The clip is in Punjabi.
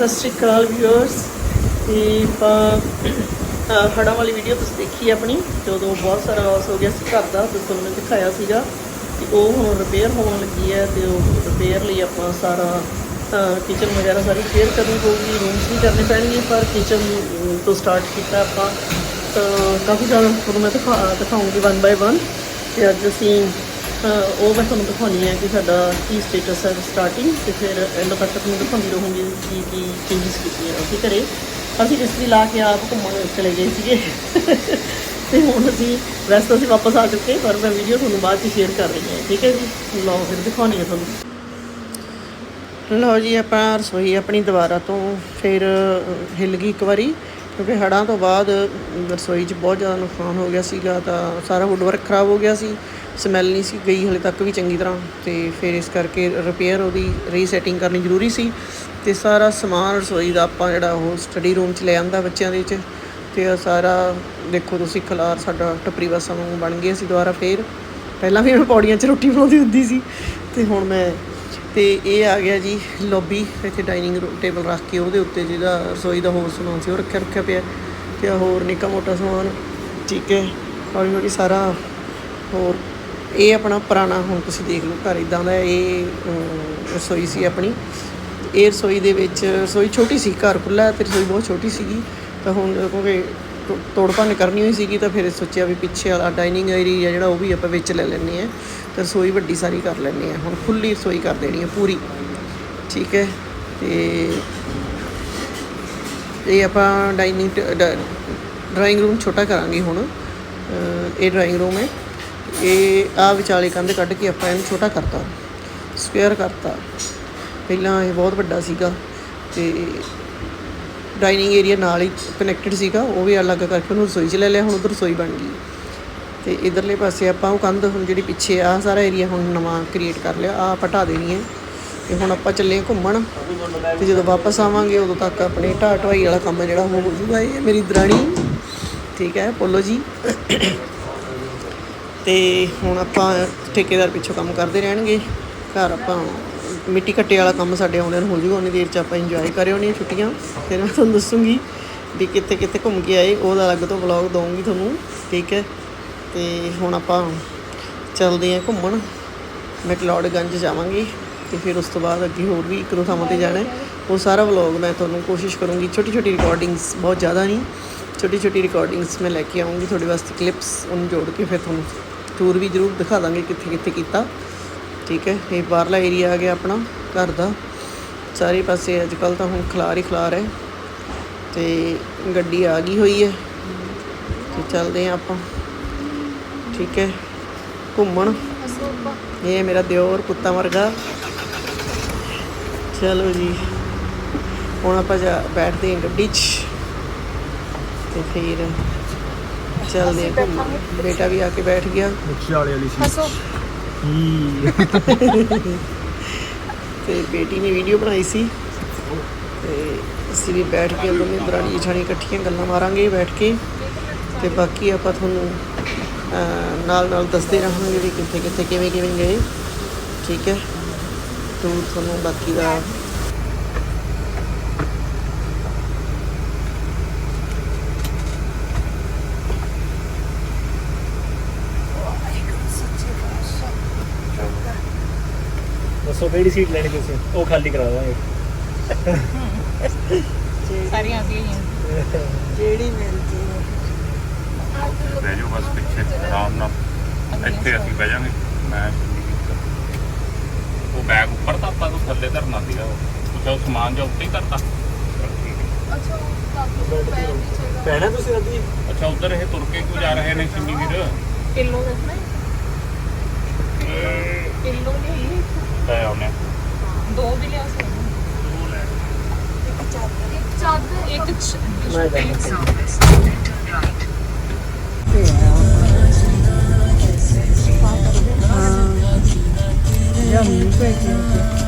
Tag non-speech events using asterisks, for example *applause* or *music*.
ਸਤਿ ਸ਼੍ਰੀ ਅਕਾਲ ਵਿਊਅਰਸ ਤੇ ਆਪਾਂ ਹੜਾਂ ਵਾਲੀ ਵੀਡੀਓ ਤੁਸੀਂ ਦੇਖੀ ਆਪਣੀ, ਜਦੋਂ ਬਹੁਤ ਸਾਰਾ ਲਾਸ ਹੋ ਗਿਆ ਸੀ ਘਰ ਦਾ, ਤੇ ਤੁਹਾਨੂੰ ਦਿਖਾਇਆ ਸੀਗਾ ਤੇ ਉਹ ਹੁਣ ਰਿਪੇਅਰ ਹੋਣ ਲੱਗੀ ਹੈ ਤੇ ਉਹ ਰਿਪੇਅਰ ਲਈ ਆਪਾਂ ਸਾਰਾ ਕਿਚਨ ਵਗੈਰਾ ਸਾਰੀ ਰਿਪੇਅਰ ਕਰਨੀ ਪਊਗੀ ਰੂਮਸ ਵੀ ਕਰਨੇ ਪੈਣਗੇ, ਪਰ ਕਿਚਨ ਤੋਂ ਸਟਾਰਟ ਕੀਤਾ ਆਪਾਂ। ਤਾਂ ਕਾਫੀ ਜ਼ਿਆਦਾ ਤੁਹਾਨੂੰ ਮੈਂ ਦਿਖਾ, ਦਿਖਾਉਂਗੀ ਵਨ ਬਾਏ ਵਨ ਤੇ ਅੱਜ ਅਸੀਂ ਅਹ, ਉਹ ਮੈਂ ਤੁਹਾਨੂੰ ਦਿਖਾਉਣੀ ਹੈ ਕਿ ਸਾਡਾ ਕੀ ਸਟੇਟਸ ਹੈ ਸਟਾਰਟਿੰਗ ਤੇ ਫਿਰ ਐਂਡ ਤੱਕ ਤੁਹਾਨੂੰ ਦਿਖਾਉਂਦੀ ਰਹੂੰਗੀ ਕੀ ਕੀ ਚੇਂਜਸ ਕੀਤੀਆਂ ਅਸੀਂ ਘਰੇ। ਅਸੀਂ ਇਸਤਰੀ ਲਾ ਕੇ ਆਪ ਘੁੰਮਣ ਚਲੇ ਗਏ ਸੀਗੇ। ਤੇ ਹੁਣ ਅਸੀਂ ਵੈਸੇ ਅਸੀਂ ਵਾਪਸ ਆ ਚੁੱਕੇ ਪਰ ਮੈਂ ਵੀਡੀਓ ਤੁਹਾਨੂੰ ਬਾਅਦ ਚ ਸ਼ੇਅਰ ਕਰ ਰਹੀ ਹਾਂ। ਠੀਕ ਹੈ ਜੀ? ਲਓ ਫਿਰ ਦਿਖਾਉਣੀ ਹੈ ਤੁਹਾਨੂੰ। ਲਓ ਜੀ, ਆਪਾਂ ਰਸੋਈ ਆਪਣੀ ਦੁਬਾਰਾ ਤੋਂ ਫਿਰ ਹਿੱਲ ਗਈ ਇੱਕ ਵਾਰੀ। ਕਿਉਂਕਿ ਹੜਾਂ ਤੋਂ ਬਾਅਦ ਰਸੋਈ 'ਚ ਬਹੁਤ ਜ਼ਿਆਦਾ ਨੁਕਸਾਨ ਹੋ ਗਿਆ ਸੀਗਾ ਤਾਂ ਸਾਰਾ ਵੁੱਡ ਖਰਾਬ ਹੋ ਗਿਆ ਸੀ ਸਮੈਲ ਨਹੀਂ ਸੀ, ਗਈ ਹਲੇ ਤੱਕ ਵੀ ਚੰਗੀ ਤਰ੍ਹਾਂ ਤੇ ਫਿਰ ਇਸ ਕਰਕੇ ਰਿਪੇਅਰ ਉਹਦੀ ਰੀਸੈਟਿੰਗ ਕਰਨੀ ਜ਼ਰੂਰੀ ਸੀ ਤੇ ਸਾਰਾ ਸਮਾਨ ਰਸੋਈ ਦਾ ਆਪਾਂ ਜਿਹੜਾ ਉਹ ਸਟੱਡੀ ਰੂਮ 'ਚ ਲੈ ਆਂਦਾ ਬੱਚਿਆਂ ਦੇ ਵਿੱਚ ਤੇ ਇਹ ਸਾਰਾ ਦੇਖੋ ਤੁਸੀਂ ਖਲਾਰ ਸਾਡਾ ਟੱਪਰੀ ਵਾਸਾ ਨੂੰ ਬਣ ਗਿਆ ਸੀ ਦੁਬਾਰਾ ਫੇਰ। ਪਹਿਲਾਂ ਵੀ ਮੈਂ ਪੌੜੀਆਂ 'ਚ ਰੋਟੀ ਬਣਾਉਂਦੀ ਹੁੰਦੀ ਸੀ ਤੇ ਹੁਣ ਮੈਂ ਤੇ ਇਹ ਆ ਗਿਆ ਜੀ ਲੌਬੀ ਇੱਥੇ ਡਾਈਨਿੰਗ ਟੇਬਲ ਰੱਖ ਕੇ ਉਹਦੇ ਉੱਤੇ ਜਿਹਦਾ ਰਸੋਈ ਦਾ ਹੋਰ ਸਮਾਨ ਸੀ, ਉਹ ਰੱਖਿਆ ਰੱਖਿਆ ਪਿਆ। ਤੇ ਹੋਰ ਨਿੱਕਾ ਮੋਟਾ ਸਮਾਨ, ਠੀਕ ਹੈ। ਹੌਲੀ ਹੌਲੀ ਸਾਰਾ ਹੋਰ, ਇਹ ਆਪਣਾ ਪੁਰਾਣਾ, ਹੁਣ ਤੁਸੀਂ ਦੇਖ ਲਓ ਘਰ ਇਦਾਂ ਦਾ ਇਹ ਰਸੋਈ ਸੀ ਆਪਣੀ। ਇਹ ਰਸੋਈ ਦੇ ਵਿੱਚ, ਰਸੋਈ ਛੋਟੀ ਸੀ, ਘਰ ਖੁੱਲ੍ਹਾ ਤੇ ਰਸੋਈ ਬਹੁਤ ਛੋਟੀ ਸੀਗੀ। ਤਾਂ ਹੁਣ ਕਿਉਂਕਿ ਤੋ- ਤੋੜ ਭੰਨ ਕਰਨੀ ਹੋਈ ਸੀਗੀ ਤਾਂ ਫਿਰ ਸੋਚਿਆ ਵੀ ਪਿੱਛੇ ਵਾਲਾ ਡਾਈਨਿੰਗ ਏਰੀਆ ਜਿਹੜਾ ਉਹ ਵੀ ਆਪਾਂ ਵਿੱਚ ਲੈ ਲੈਂਦੇ ਆ ਰਸੋਈ ਵੱਡੀ ਸਾਰੀ ਕਰ ਲੈਂਦੇ ਆ ਹੁਣ ਖੁੱਲੀ ਰਸੋਈ ਕਰ ਦੇਣੀ ਹੈ ਪੂਰੀ। ਠੀਕ ਹੈ? ਤੇ ਇਹ ਆਪਾਂ ਡਾਈਨਿੰਗ ਡਰਾਇੰਗ ਰੂਮ ਛੋਟਾ ਕਰਾਂਗੇ ਹੁਣ। ਇਹ ਡਰਾਇੰਗ ਰੂਮ ਹੈ। ਇਹ ਆ ਵਿਚਾਲੇ ਕੰਧ ਕੱਢ ਕੇ ਆਪਾਂ ਇਹਨੂੰ ਛੋਟਾ ਕਰਤਾ। ਸਕੁਅਰ ਕਰਤਾ। ਪਹਿਲਾਂ ਇਹ ਬਹੁਤ ਵੱਡਾ ਸੀਗਾ ਤੇ ਡਾਈਨਿੰਗ ਏਰੀਆ ਨਾਲ ਹੀ ਕਨੈਕਟਡ ਸੀਗਾ। ਉਹ ਵੀ ਅਲੱਗ ਕਰਕੇ ਉਹਨੂੰ ਰਸੋਈ 'ਚ ਲੈ ਲਿਆ, ਹੁਣ ਉਧਰ ਰਸੋਈ ਬਣ ਗਈ। ਤੇ ਇਧਰਲੇ ਪਾਸੇ ਆਪਾਂ ਉਹ ਕੰਧ ਹੁਣ ਜਿਹੜੀ ਪਿੱਛੇ ਆ ਸਾਰਾ ਏਰੀਆ ਹੁਣ ਨਵਾਂ ਕ੍ਰੀਏਟ ਕਰ ਲਿਆ ਆ ਪਟਾ ਦੇਣੀ ਹੈ। ਤੇ ਹੁਣ ਆਪਾਂ ਚੱਲੇ ਹਾਂ ਘੁੰਮਣ। ਤੇ ਜਦੋਂ ਵਾਪਸ ਆਵਾਂਗੇ, ਉਦੋਂ ਤੱਕ ਆਪਣੇ ਢਾਹ ਢਵਾਈ ਵਾਲਾ ਕੰਮ ਜਿਹੜਾ ਉਹ ਹੋ ਜੂਗਾ ਇਹ ਮੇਰੀ ਦਰਾਣੀ। ਠੀਕ ਹੈ, ਪੋਲੋ ਜੀ। ਤੇ ਹੁਣ ਆਪਾਂ ਠੇਕੇਦਾਰ ਪਿੱਛੋਂ ਕੰਮ ਕਰਦੇ ਰਹਿਣਗੇ। ਘਰ ਆਪਾਂ ਮਿੱਟੀ ਕੱਟੇ ਵਾਲਾ ਕੰਮ ਸਾਡੇ ਆਉਣੇ ਹੋ ਜੂਗਾ ਉਹਨੇ ਦੇਰ ਚ ਆਪਾਂ ਇੰਜੋਏ ਕਰਿਓ ਨੇ ਛੁੱਟੀਆਂ। ਫਿਰ ਮੈਂ ਤੁਹਾਨੂੰ ਦੱਸੂਗੀ ਵੀ ਕਿੱਥੇ ਕਿੱਥੇ ਘੁੰਮ ਕੇ ਆਏ, ਉਹਦਾ ਅਲੱਗ ਤੋਂ ਵਲੌਗ ਦਊਂਗੀ ਤੁਹਾਨੂੰ। ਠੀਕ ਹੈ ਤੇ ਹੁਣ ਆਪਾਂ ਚੱਲਦੇ ਹਾਂ ਘੁੰਮਣ। ਮੈਕਲੋਡਗੰਜ ਜਾਵਾਂਗੇ ਤੇ ਫਿਰ ਉਸ ਤੋਂ ਬਾਅਦ ਅੱਗੇ ਹੋਰ ਵੀ ਇੱਕ ਦੋ ਥਾਵਾਂ ਤੇ ਜਾਣਾ ਉਹ ਸਾਰਾ ਵਲੌਗ ਮੈਂ ਤੁਹਾਨੂੰ ਕੋਸ਼ਿਸ਼ ਕਰੂੰਗੀ। ਛੋਟੀ ਛੋਟੀ ਰਿਕਾਰਡਿੰਗਸ ਬਹੁਤ ਜ਼ਿਆਦਾ ਨਹੀਂ ਛੋਟੀ ਛੋਟੀ ਰਿਕਾਰਡਿੰਗਸ ਮੈਂ ਲੈ ਕੇ ਆਉਂਗੀ ਤੁਹਾਡੇ ਵਾਸਤੇ ਕਲਿੱਪਸ ਉਹਨੂੰ ਜੋੜ ਕੇ ਫਿਰ ਤੁਹਾਨੂੰ ਟੂਰ ਵੀ ਜ਼ਰੂਰ ਦਿਖਾ ਦਾਂਗੇ ਕਿੱਥੇ ਕਿੱਥੇ ਕੀਤਾ। ਠੀਕ ਹੈ, ਇਹ ਬਾਹਰਲਾ ਏਰੀਆ ਆ ਗਿਆ ਆਪਣਾ, ਘਰ ਦਾ। ਸਾਰੇ ਪਾਸੇ ਅੱਜ ਕੱਲ ਤਾਂ ਹੁਣ ਖਲਾਰ ਹੀ ਖਲਾਰ ਹੈ। ਤੇ ਗੱਡੀ ਆ ਗਈ ਹੋਈ ਹੈ। ਤੇ ਚੱਲਦੇ ਹਾਂ ਆਪਾਂ। ਠੀਕ ਹੈ ਘੁੰਮਣ। ਇਹ ਹੈ ਮੇਰਾ ਦਿਓਰ ਕੁੱਤਾ ਵਰਗਾ। ਚਲੋ ਜੀ ਹੁਣ ਆਪਾਂ ਜਾ ਬੈਠਦੇ ਹਾਂ ਗੱਡੀ 'ਚ ਤੇ ਫਿਰ ਚੱਲਦੇ ਹਾਂ ਘੁੰਮਣ। ਬੇਟਾ ਵੀ ਆ ਕੇ ਬੈਠ ਗਿਆ। ਰਿਕਸ਼ੇ ਵਾਲੇ ਵਾਲੀ ਸੀ ਹਸੋ। *laughs* ਤੇ ਬੇਟੀ ਨੇ ਵੀਡੀਓ ਬਣਾਈ ਸੀ। ਤੇ ਅਸੀਂ ਵੀ ਬੈਠ ਕੇ ਦੋਵੇਂ ਦਰਾਣੀ ਜਠਾਣੀ ਇਕੱਠੀਆਂ ਗੱਲਾਂ ਮਾਰਾਂਗੇ ਬੈਠ ਕੇ। ਤੇ ਬਾਕੀ ਆਪਾਂ ਤੁਹਾਨੂੰ ਨਾਲ ਨਾਲ ਦੱਸਦੇ ਰਹਾਂਗੇ ਵੀ ਕਿੱਥੇ ਕਿੱਥੇ ਕਿਵੇਂ ਕਿਵੇਂ ਗਏ। ਠੀਕ ਹੈ? ਤੂੰ ਤੁਹਾਨੂੰ ਬਾਕੀ ਦਾ ਦੱਸੋ ਕਿਹੜੀ ਸੀਟ ਲੈਣੀ ਤੁਸੀਂ? ਉਹ ਖਾਲੀ ਕਰਾ ਦਾਂਗੇ। ਸਾਰੀਆਂ ਹੀ ਜਿਹੜੀ ਮਿਲਦੀ ਨਾਲ ਇੱਥੇ ਅਸੀਂ ਬਹਿ ਜਾਵਾਂਗੇ ਮੈਂ ਉਹ ਬੈਗ ਉੱਪਰ ਤਾਂ ਆਪਾਂ ਨੂੰ ਥੱਲੇ ਧਰਨਾ ਸੀਗਾ ਉਹ। ਅੱਛਾ ਉਹ ਸਮਾਨ ਜਿਹਾ ਉੱਤੇ ਹੀ ਧਰਤਾ। ਪੈਣਾ ਤੁਸੀਂ ਅੱਧੀ ਅੱਛਾ ਉਧਰ ਇਹ ਤੁਰ ਕੇ ਕਿਉਂ ਜਾ ਰਹੇ ਨੇ ਸਿੰਮੀ ਵੀਰ? ਕਿਲੋ ਦੱਸਣਾ ਕਿਲੋ ਨਹੀਂ ਲੈ ਆਉਨੇ ਆ। ਦੋ ਵੀ ਲਿਆ ਸਕਦੇ ਇੱਕ ਚਾਦਰ ਇੱਕ ਚਾਦਰ ਇੱਕ ਚ- ਮੈਂ ਜਾਣਾ ਜਾਂ 要明白这一点。